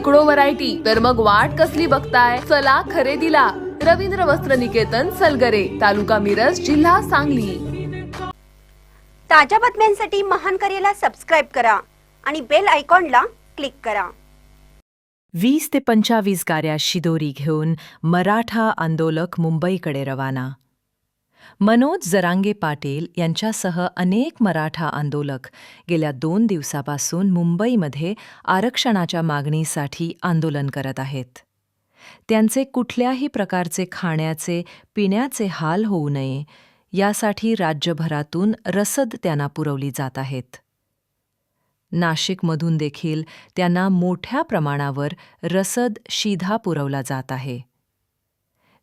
शेकडो व्हरायटी तर मग वाट कसली बघताय? चला खरेदीला. रवींद्र वस्त्र निकेतन सलगरे तालुका मिरज जिल्हा सांगली. ताज्या बातम्यांसाठी महान करेला सबस्क्राईब करा आणि बेल आयकॉनला क्लिक करा. वीस ते पंचावीस गाड्या शिदोरी घेऊन मराठा आंदोलक मुंबईकडे रवाना मनोज जरांगे पाटील यांच्यासह अनेक मराठा आंदोलक गेल्या दोन दिवसापासून मुंबईमध्ये आरक्षणाच्या मागणीसाठी आंदोलन करत आहेत. त्यांचे कुठल्याही प्रकारचे खाण्याचे पिण्याचे हाल होऊ नये यासाठी राज्यभरातून रसद त्यांना पुरवली जात आहेत. नाशिकमधून देखील त्यांना मोठ्या प्रमाणावर रसद शिधा पुरवला जात आहे.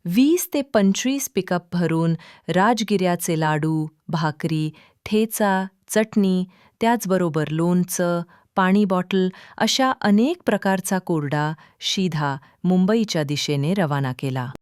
वीस ते पंचवीस पिकअप भरून राजगिऱ्याचे लाडू भाकरी ठेचा चटणी त्याचबरोबर लोणचं पाणी बॉटल अशा अनेक प्रकारचा कोरडा शिधा मुंबईच्या दिशेने रवाना केला.